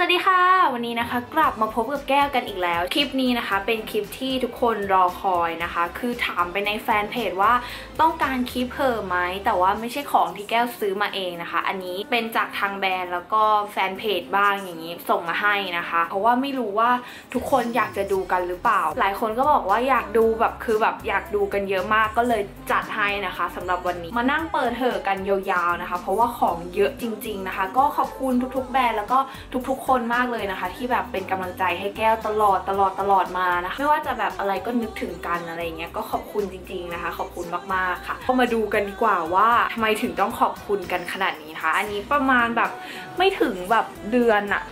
สวัสดีค่ะ วันนี้นะคะกลับมาพบกับแก้วกันอีกแล้ว คลิปนี้นะคะ เป็นคลิปที่ทุกคนรอคอยนะคะ คือถามไปในแฟนเพจว่าต้องการคลิปเพอไหมแต่ว่าไม่ใช่ของที่แก้วซื้อมาเองนะคะ อันนี้เป็นจากทางแบรนด์แล้วก็แฟนเพจบ้างอย่างนี้ส่งมาให้นะคะ เพราะว่าไม่รู้ว่าทุกคนอยากจะดูกันหรือเปล่า หลายคนก็บอกว่าอยากดูแบบคือแบบอยากดูกันเยอะมากก็เลยจัดให้นะคะสำหรับวันนี้มานั่งเปิดเถอะกันยาวๆนะคะ เพราะว่าของเยอะจริง ๆนะคะ ก็ขอบคุณทุกๆ แบรนด์แล้วก็ทุกๆคนมากเลยนะคะ ที่แบบเป็นกำลังใจให้แก้วตลอดตลอดตลอดมานะคะไม่ว่าจะแบบอะไรก็นึกถึงกันอะไรเงี้ยก็ขอบคุณจริง ๆนะคะ ขอบคุณมากๆค่ะก็มาดูกันดีกว่าว่าทำไมถึงต้องขอบคุณกันขนาดนี้นะคะอันนี้ประมาณแบบไม่ถึงแบบเดือนอะ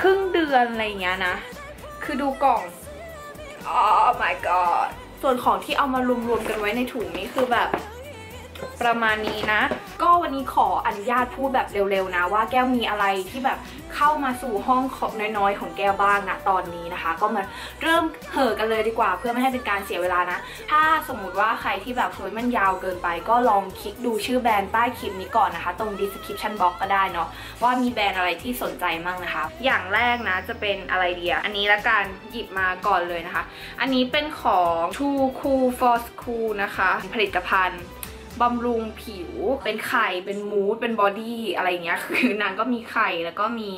ครึ่งเดือนอะไรเงี้ยนะ คือดูกล่อง oh my god ส่วนของที่เอามารวมๆกันไว้ในถุงนี้คือแบบ ประมาณนี้นะ ก็วันนี้ขออนุญาตพูดแบบเร็วๆนะ ว่าแก้วมีอะไรที่แบบเข้ามาสู่ห้องของน้อยๆ ของแก้วบ้างนะตอนนี้นะคะ ก็มาเริ่มเห่อกันเลยดีกว่า เพื่อไม่ให้เป็นการเสียเวลานะ ถ้าสมมุติว่าใครที่แบบเฮ้ยมันยาวเกินไป ก็ลองคลิกดูชื่อแบรนด์ใต้คลิปนี้ก่อนนะคะ ตรง description box ก็ได้เนาะว่ามีแบรนด์อะไรที่สนใจมั่งนะคะ อย่างแรกนะจะเป็นอะไรเดียอันนี้ละกันหยิบมาก่อนเลยนะคะ อันนี้เป็นของ Too Cool for School นะคะ ผลิตภัณฑ์ บำรุงผิว เป็นไข่ เป็นมูดเป็นบอดี้อะไรเงี้ย คือนางก็มีไข่แล้วก็มี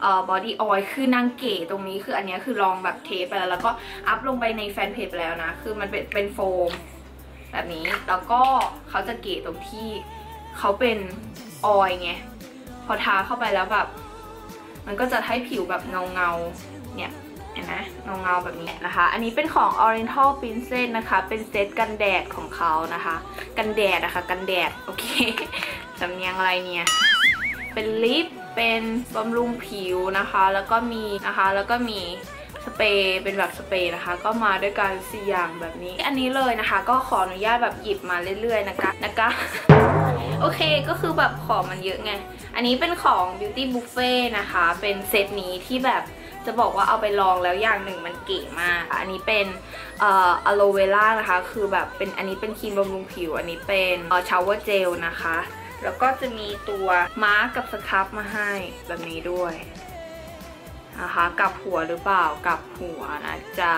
เอ่อบอดี้ออยล์คือนางเก๋ตรงนี้คืออันเนี้ยคือลองแบบเทสไปแล้ว แล้วก็อัพลงไปในแฟนเพจไปแล้วนะ คือมันเป็นเป็นโฟม แบบนี้ แล้วก็เขาจะเก๋ตรงที่เขาเป็นออยล์ไง พอทาเข้าไปแล้วแบบ มันก็จะให้ผิวแบบเงาเงาเนี่ย เห็นไหมเงาเงาๆแบบนี้นะคะ อันนี้เป็นของ Oriental Princess นะคะ เป็นเซตกันแดดของเขานะคะ กันแดดนะคะ กันแดด โอเคสำเนียงอะไรเนี่ย เป็นลิป เป็นบำรุงผิวนะคะ แล้วก็มีนะคะ แล้วก็มีสเปรย์เป็นแบบสเปรย์นะคะ ก็มาด้วยกันสี่อย่างแบบนี้ อันนี้เลยนะคะ ก็ขออนุญาตแบบหยิบมาเรื่อยๆนะคะนะคะโอเคก็คือแบบของมันเยอะไง อันนี้เป็นของ Beauty Buffet นะคะ เป็นเซตนี้ที่แบบ จะบอกว่าเอาไปลองแล้วอย่างหนึ่งมันเก๋มาก อันนี้เป็นเอ่ออะโลเวล่านะคะ คือแบบเป็นอันนี้เป็นครีมบำรุงผิว อันนี้เป็นเอ่อชาวเวอร์เจลนะคะ แล้วก็จะมีตัวมาร์กกับสครับมาให้แบบนี้ด้วยนะคะกับหัวหรือเปล่ากับหัวนะจ๊ะ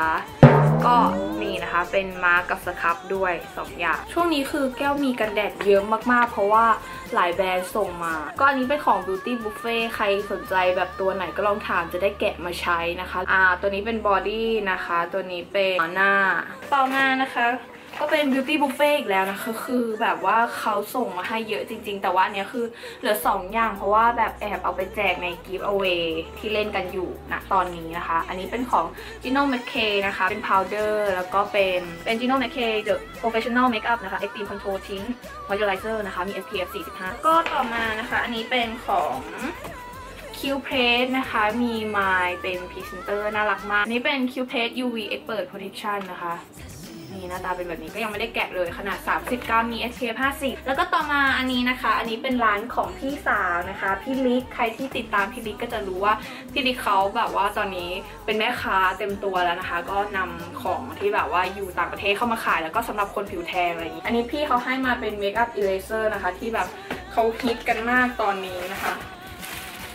ก็นี่นะคะเป็นมาร์กกับสครับด้วยสองอย่าง ช่วงนี้คือแก้วมีกันแดดเยอะมากๆ เพราะว่าหลายแบรนด์ส่งมา ก็อันนี้เป็นของ Beauty Buffet ใครสนใจแบบตัวไหนก็ลองถามจะได้แกะมาใช้นะคะ อ่า ตัวนี้เป็นบอดี้นะคะ ตัวนี้เป็นหน้า ต่อมานะคะ ก็เป็น beauty buffet อีกแล้วนะคะคือแบบว่าเขาส่งมาให้เยอะจริง ๆ แต่ว่าอันเนี้ยคือเหลือ 2 อย่างเพราะว่าแบบแอบเอาไปแจกใน give away ที่เล่นกันอยู่นะตอนนี้นะคะ อันนี้เป็นของ Gino McKay นะคะ เป็น powder แล้วก็เป็นเป็น Gino McKay the professional makeup นะคะ extreme control tint moisturizer นะคะ มี SPF 45 ก็ต่อมานะคะ อันนี้เป็นของ Q p r e s นะคะ มีไมล์เป็นพรีเซนเตอร์น่ารักมากอันนี้เป็น Q p r e s UV Expert Protection นะคะ นี่หน้าตาเป็นแบบนี้ก็ยังไม่ได้แกะเลยขนาด 30 กรัมมี SPF 50 แล้วก็ต่อมาอันนี้นะคะ อันนี้เป็นร้านของพี่สาวนะคะ พี่ลิกใครที่ติดตามพี่ลิกก็จะรู้ว่าพี่ลิกเขาแบบว่าตอนนี้เป็นแม่ค้าเต็มตัวแล้วนะคะ ก็นำของที่แบบว่าอยู่ต่างประเทศเข้ามาขายแล้วก็สำหรับคนผิวแทนอะไรอย่างนี้ อันนี้พี่เขาให้มาเป็นเมคอัพอิเลเซอร์นะคะ ที่แบบเขาฮิตกันมากตอนนี้นะคะ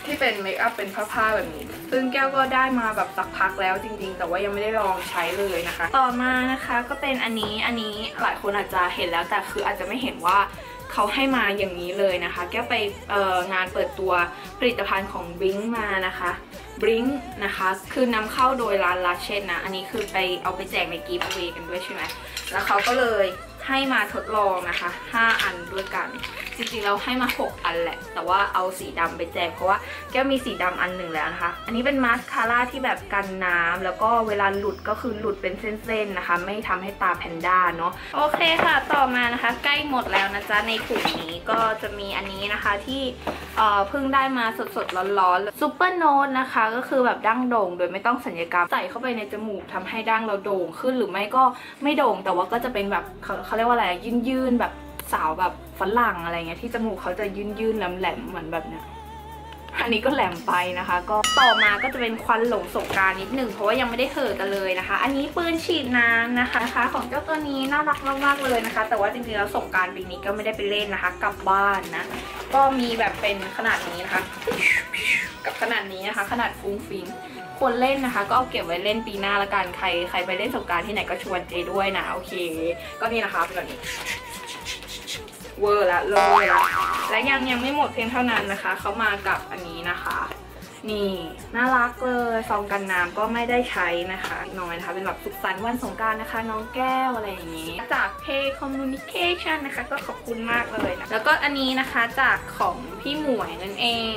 ที่เป็นเมคอัพเป็นผ้าๆแบบนี้ ซึ่งแก้วก็ได้มาแบบสักพักแล้วจริง ๆ แต่ว่ายังไม่ได้ลองใช้เลยนะคะ ต่อมานะคะก็เป็นอันนี้อันนี้หลายคนอาจจะเห็นแล้วแต่คืออาจจะไม่เห็นว่าเขาให้มาอย่างนี้เลยนะคะ แก้วไปงานเปิดตัวผลิตภัณฑ์ของ Blink มานะคะ Blink นะคะคือนำเข้าโดยร้านลาเชนนะ อันนี้คือไปเอาไปแจกในกีฟเวกันด้วยใช่ไหมแล้วเขาก็เลยให้มาทดลองนะคะ 5 อันด้วยกันจริงๆเราให้มา 6 อันแหละ แต่ว่าเอาสีดำไปแจกเพราะว่าแก้วมีสีดำอันหนึ่งแล้วนะคะ อันนี้เป็นมาสคาร่าที่แบบกันน้ำแล้วก็เวลาหลุดก็คือหลุดเป็นเส้นๆนะคะ ไม่ทำให้ตาแพนด้าเนาะโอเคค่ะ ต่อมานะคะ ใกล้หมดแล้วนะจ๊ะในถุงนี้ก็จะมีอันนี้นะคะที่เอ่อเพิ่งได้มาสดๆร้อนๆซูเปอร์โนตนะคะก็คือแบบดั้งโด่ง โดยไม่ต้องสัญญกรรมใส่เข้าไปในจมูกทำให้ดั้งเราโด่งขึ้นหรือไม่ก็ไม่โด่งแต่ว่าก็จะเป็นแบบเขาเขาเรียกว่าอะไรยื่นๆแบบ สาวแบบฝรั่งอะไรเงี้ยที่จมูกเขาจะยื่นๆแหลมๆเหมือนแบบเนี้ยอันนี้ก็แหลมไปนะคะ ก็ต่อมาก็จะเป็นควันหลงสงการนิดหนึ่งเพราะว่ายังไม่ได้เห่อกันเลยนะคะ อันนี้ปืนฉีดน้ำนะคะนะคะ ของเจ้าตัวนี้น่ารักมากๆเลยนะคะ แต่ว่าจริงๆแล้วสงการปีนี้ก็ไม่ได้ไปเล่นนะคะ กลับบ้านนะ ก็มีแบบเป็นขนาดนี้นะคะ กับขนาดนี้นะคะ ขนาดฟุ้งฟิงควรเล่นนะคะ ก็เอาเก็บไว้เล่นปีหน้าละกันใครใครไปเล่นสงการที่ไหนก็ชวนเจด้วยนะโอเค ก็นี่นะคะเป็นแบบนี้ เวอร์ละเลยละและยังยังไม่หมดเพียงเท่านั้นนะคะ เขามากับอันนี้นะคะ นี่น่ารักเลยซองกันน้ำก็ไม่ได้ใช้นะคะน้อยนะคะ เป็นแบบสุขสันต์วันสงการนะคะ น้องแก้วอะไรอย่างนี้ จากเพย์คอมมูนิเคชันนะคะ ก็ขอบคุณมากเลยนะแล้วก็อันนี้นะคะจากของพี่หมวยนั่นเอง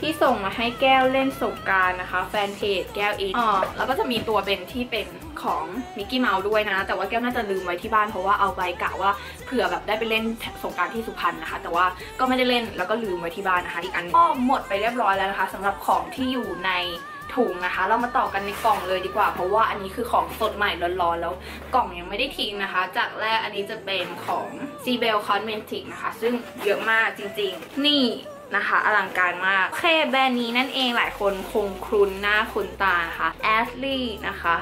ที่ส่งมาให้แก้วเล่นสงกรารนะคะ แฟนเพจแก้วอีอ๋อแล้วก็จะมีตัวเป็นที่เป็นของมิกกี้เมาส์ด้วยนะ แต่ว่าแก้วน่าจะลืมไว้ที่บ้านเพราะว่าเอาไปกะว่าเผื่อแบบได้ไปเล่นสงกรารที่สุพรรณนะคะ แต่ว่าก็ไม่ได้เล่นแล้วก็ลืมไว้ที่บ้านนะคะ อีกอันก็หมดไปเรียบร้อยแล้วนะคะสำหรับของที่อยู่ในถุงนะคะ เรามาต่อกันในกล่องเลยดีกว่า เพราะว่าอันนี้คือของสดใหม่ร้อนๆแล้วกล่องยังไม่ได้ทิ้งนะคะ จากแรกอันนี้จะเป็นของ c b e l Cosmetic นะคะ ซึ่งเยอะมากจริงๆ นี่ นะคะ อลังการมาก โอเคแบรนด์นี้นั่นเองหลายคนคงครุนหน้าคุณตานะคะ a s l e y นะคะ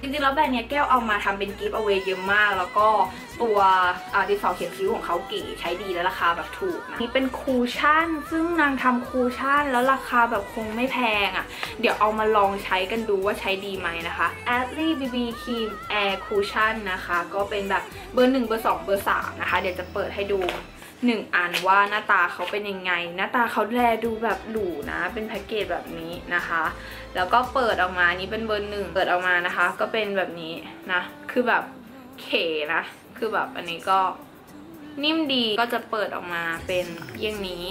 จริงๆแล้วแบรนด์เนี้ยแก้วเอามาทำเป็นกิฟต์เอาไว้เยอะมาก แล้วก็ตัวดินสอเขียนคิ้วของเขาเก๋ใช้ดีและราคาแบบถูกนะนี่เป็นคูชั่น ซึ่งนางทำคูชั่น แล้วราคาแบบคงไม่แพงอะ่ะ เดี๋ยวเอามาลองใช้กันดูว่าใช้ดีไหมนะคะ a s l e y BB Cream Air Cushion นะคะ ก็เป็นแบบเบอร์1เบอร์2เบอร์3นะคะ เดี๋ยวจะเปิดให้ดู หนึ่งอันว่าหน้าตาเขาเป็นยังไง หน้าตาเขาแลดูแบบหรูนะ เป็นแพ็กเกจแบบนี้นะคะ แล้วก็เปิดออกมานี้เป็นเบอร์หนึ่งเปิดออกมานะคะ ก็เป็นแบบนี้นะ คือแบบเขนะ คือแบบอันนี้ก็นิ่มดีก็จะเปิดออกมาเป็นเยี่ยงนี้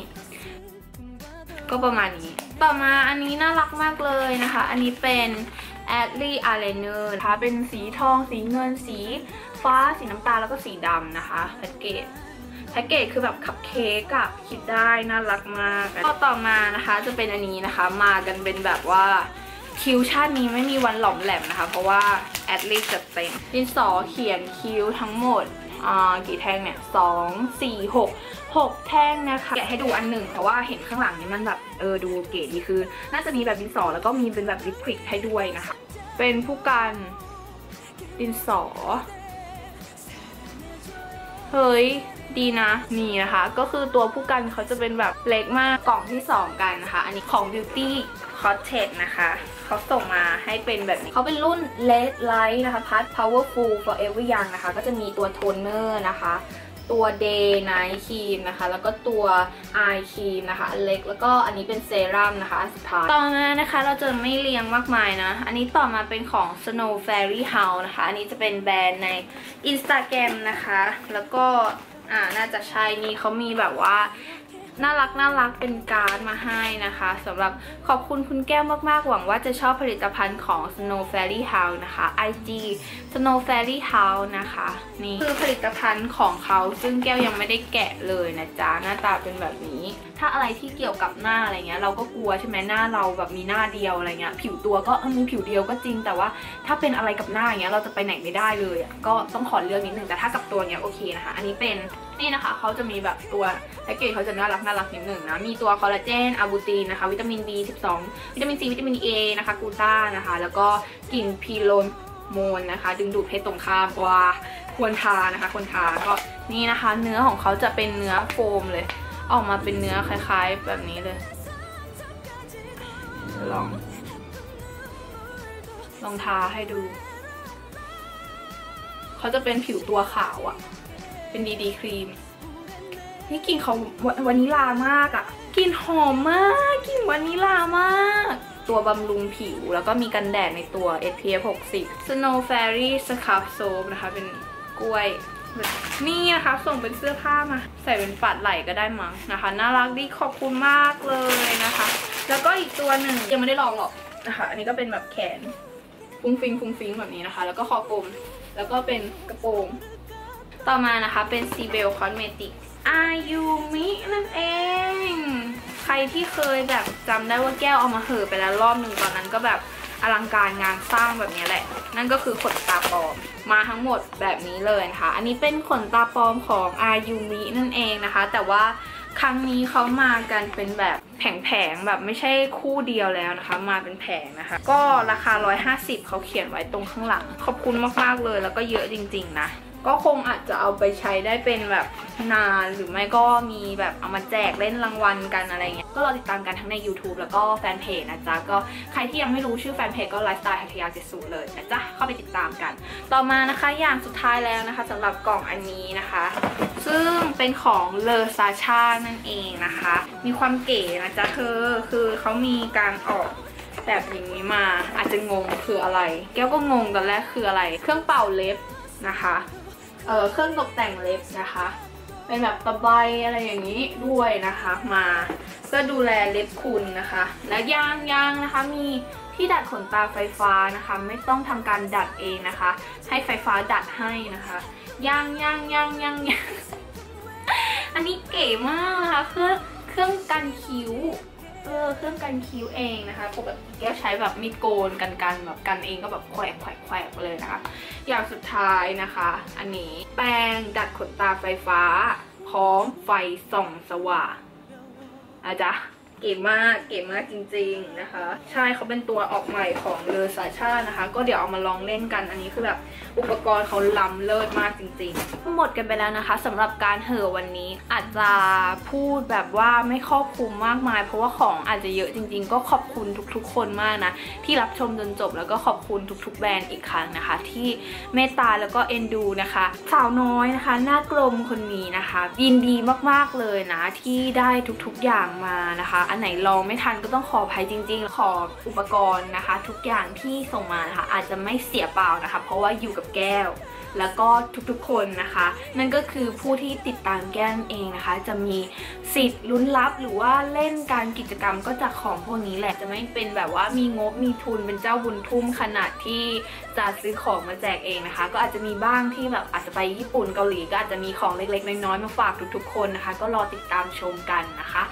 ก็ประมาณนี้ ต่อมาอันนี้น่ารักมากเลยนะคะ อันนี้เป็น a d l y Eyeliner นะคะ เป็นสีทอง สีเงิน สีฟ้า สีน้ำตาล แล้วก็สีดำนะคะแพ็กเกจ พ็กเกจคือแบบคัพเค้กอะคิดได้น่ารักมากก็ต่อมานะคะจะเป็นอันนี้นะคะ มากันเป็นแบบว่าคิ้วชาตินี้ไม่มีวันหล่อมแหลมนะคะ เพราะว่าแอดลิสจัดเต็มดินสอเขียนคิ้วทั้งหมดกี่แท่งเนี่ยสองสี่หกหกแท่งนะคะแกะให้ดูอันหนึ่งเพราะว่าเห็นข้างหลังนี้มันแบบเออดูเก๋ดีคือ น่าจะมีแบบดินสอแล้วก็มีเป็นแบบลิควิดให้ด้วยนะคะ เป็นผู้กันดินสอ เฮ้ย ดีนะนี่นะคะ ก็คือตัวผู้กันเขาจะเป็นแบบเล็กมากกล่องที่ 2 กันนะคะ อันนี้ของ Beauty Cottage นะคะเขาส่งมาให้เป็นแบบนี้เขาเป็นรุ่น LED Light นะคะ p a t Powerful Forever Young นะคะ ก็จะมีตัวโทนเนอร์นะคะตัว Day Night Cream นะคะ แล้วก็ตัว Eye Cream นะคะอันเล็กแล้วก็อันนี้เป็นเซรั่มนะคะสุดท้ายต่อมานะคะเราจะไม่เรียงมากมายนะ อันนี้ต่อมาเป็นของ Snow Fairy House นะคะ อันนี้จะเป็นแบรนด์ใน Instagram นะคะ แล้วก็ อ่าน่าจะใช่นี่เขามีแบบว่า น่ารักน่ารักเป็นการ์ดมาให้นะคะสำหรับขอบคุณคุณแก้วมากๆ หวังว่าจะชอบผลิตภัณฑ์ของ Snow Fairy House นะคะ IG Snow Fairy House นะคะนี่คือผลิตภัณฑ์ของเขาซึ่งแก้วยังไม่ได้แกะเลยนะจ๊ะหน้าตาเป็นแบบนี้ ถ้าอะไรที่เกี่ยวกับหน้าอะไรเงี้ยเราก็กลัวใช่ไหมหน้าเราแบบมีหน้าเดียวอะไรเงี้ยผิวตัวก็มีผิวเดียวก็จริง แต่ว่าถ้าเป็นอะไรกับหน้าอย่างเงี้ยเราจะไปไหนไม่ได้เลยก็ต้องขอเลือกนิดนึงแต่ถ้ากับตัวเนี้ยโอเคนะคะ อันนี้เป็น นี่นะคะเขาจะมีแบบตัวแพ็กเกจเขาจะน่ารักน่ารักนิดหนึ่งนะ มีตัวคอลลาเจนอะบูตินนะคะ วิตามิน B12 วิตามิน C วิตามิน A นะคะกูต้านะคะ แล้วก็กลิ่นพีโลนโมนนะคะ ดึงดูดเพศตรงข้ามว่าควรทานะคะควรทาก็นี่นะคะ เนื้อของเขาจะเป็นเนื้อโฟมเลย ออกมาเป็นเนื้อคล้ายๆ แบบนี้เลย ลองลองทาให้ดู เขาจะเป็นผิวตัวขาวอะ่ะ เป็นดีดีครีม นี่กลิ่นเขาวานิลามากอะ่ะกลิ่นหอมมากกลิ่นวานิลามาก ตัวบำรุงผิวแล้วก็มีกันแดดในตัว SPF 60 Snow Fairy Scrub Soap นะคะ เป็นกล้วยนี่นะคะส่งเป็นเสื้อผ้ามา ใส่เป็นปัดไหล่ก็ได้มั้งนะคะ น่ารักดีขอบคุณมากเลยนะคะ แล้วก็อีกตัวหนึ่งยังไม่ได้ลองหรอกนะคะ อันนี้ก็เป็นแบบแขนฟุ้งฟิงฟุ้งฟิงแบบนี้นะคะ แล้วก็คอกลมแล้วก็เป็นกระโปรง ต่อมานะคะเป็น c b e l Cosmetic อายุมินั่นเอง ใครที่เคยแบบจำได้ว่าแก้วเอามาเห่อไปแล้วรอบหนึ่งตอนนั้นก็แบบอลังการงานสร้างแบบนี้แหละ นั่นก็คือขนตาปลอมมาทั้งหมดแบบนี้เลยนะคะอันนี้เป็นขนตาปลอมของอายุมินั่นเองนะคะ แต่ว่าครั้งนี้เขามากันเป็นแบบแผงๆแบบไม่ใช่คู่เดียวแล้วนะคะ มาเป็นแผงนะคะ ก็ราคา 150เขาเขียนไว้ตรงข้างหลัง ขอบคุณมากๆเลยแล้วก็เยอะจริง ๆ นะก็คงอาจจะเอาไปใช้ได้เป็นแบบนานหรือไม่ก็มีแบบเอามาแจกเล่นรางวัลกันอะไรเงี้ยก็รอติดตามกันทั้งใน YouTube แล้วก็แฟนเพจนะจ๊ะ ก็ใครที่ยังไม่รู้ชื่อแฟนเพจก็ไลฟ์สไตล์หัทยาเจสุเลยนะจ๊ะ เข้าไปติดตามกัน ต่อมานะคะอย่างสุดท้ายแล้วนะคะสำหรับกล่องอันนี้นะคะ ซึ่งเป็นของเลอซาชานั่นเองนะคะ มีความเก๋นะจ๊ะเธอคือเขามีการออกแบบอย่างนี้มา อาจจะงงคืออะไร แก้วก็งงตอนแรกคืออะไร เครื่องเป่าเล็บนะคะเออเครื่องตกแต่งเล็บนะคะ เป็นแบบตะไบอะไรอย่างนี้ด้วยนะคะมาเพื่อดูแลเล็บคุณนะคะ และยางยางนะคะมีที่ดัดขนตาไฟฟ้านะคะ ไม่ต้องทำการดัดเองนะคะ ให้ไฟฟ้าดัดให้นะคะยางยางยางยางยางอันนี้เก๋มากนะคะเครื่อง เครื่องกันคิ้ว เออเครื่องกันคิ้วเองนะคะปกติแก้วใช้แบบมีดโกนกันกันแบบกันเองก็แบบแขวกแขวกแขวกเลยนะคะ อย่างสุดท้ายนะคะ อันนี้แปรงดัดขนตาไฟฟ้า พร้อมไฟส่องสว่างอาจ๊ะ ก๋มากเก๋มากจริง ๆนะคะ ใช่เขาเป็นตัวออกใหม่ของเลอซาชานะคะ ก็เดี๋ยวเอามาลองเล่นกันอันนี้คือแบบอุปกรณ์เขาล้ำเลิศมากจริงๆ หมดกันไปแล้วนะคะสำหรับการเห่อวันนี้อาจจะพูดแบบว่าไม่ครอบคลุมมากมาย เพราะว่าของอาจจะเยอะจริง ๆ ก็ขอบคุณทุกๆ คนมากนะ ที่รับชมจนจบแล้วก็ขอบคุณทุกๆ แบรนด์อีกครั้งนะคะ ที่เมตตาแล้วก็เอ็นดูนะคะ สาวน้อยนะคะ หน้ากลมคนนี้นะคะ ยินดีมากๆเลยนะที่ได้ทุกๆอย่างมานะคะอันไหนลองไม่ทันก็ต้องขออภัยจริง ๆ ขออุปกรณ์นะคะ ทุกอย่างที่ส่งมานะคะอาจจะไม่เสียเปล่านะคะ เพราะว่าอยู่กับแก้ว แล้วก็ทุกๆคนนะคะ นั่นก็คือผู้ที่ติดตามแก้มเองนะคะ จะมีสิทธิ์ลุ้นรับหรือว่าเล่นการกิจกรรมก็จากของพวกนี้แหละจะไม่เป็นแบบว่ามีงบมีทุนเป็นเจ้าบุญทุ่มขนาดที่ จะซื้อของมาแจกเองนะคะ ก็อาจจะมีบ้างที่แบบอาจจะไปญี่ปุ่นเกาหลีก็อาจจะมีของเล็กๆ น้อยๆมาฝากทุกๆ คนนะคะ ก็รอติดตามชมกันนะคะ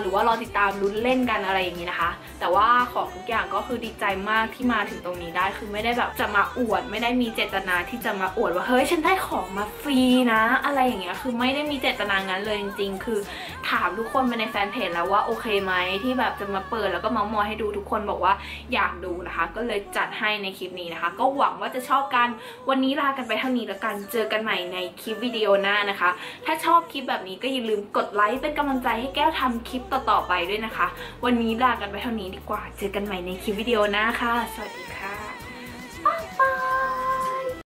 หรือว่ารอติดตามลุ้นเล่นกันอะไรอย่างนี้นะคะ แต่ว่าของทุกอย่างก็คือดีใจมากที่มาถึงตรงนี้ได้คือไม่ได้แบบจะมาอวด ไม่ได้มีเจตนาที่จะมาอวดว่าเฮ้ยฉันได้ของมาฟรีนะ อะไรอย่างเงี้ยคือไม่ได้มีเจตนางั้นเลยจริงๆ คือ ถามทุกคนมาในแฟนเพจแล้วว่าโอเคไหมที่แบบจะมาเปิดแล้วก็มาส์มอยให้ดูทุกคนบอกว่าอยากดูนะคะ ก็เลยจัดให้ในคลิปนี้นะคะ ก็หวังว่าจะชอบกันวันนี้ลากันไปเท่านี้แล้วกันเจอกันใหม่ในคลิปวิดีโอหน้านะคะ ถ้าชอบคลิปแบบนี้ก็อย่าลืมกดไลค์เป็นกำลังใจให้แก้วทำคลิปต่อๆไปด้วยนะคะ วันนี้ลากันไปเท่านี้ดีกว่า เจอกันใหม่ในคลิปวิดีโอหน้าค่ะ สวัสดี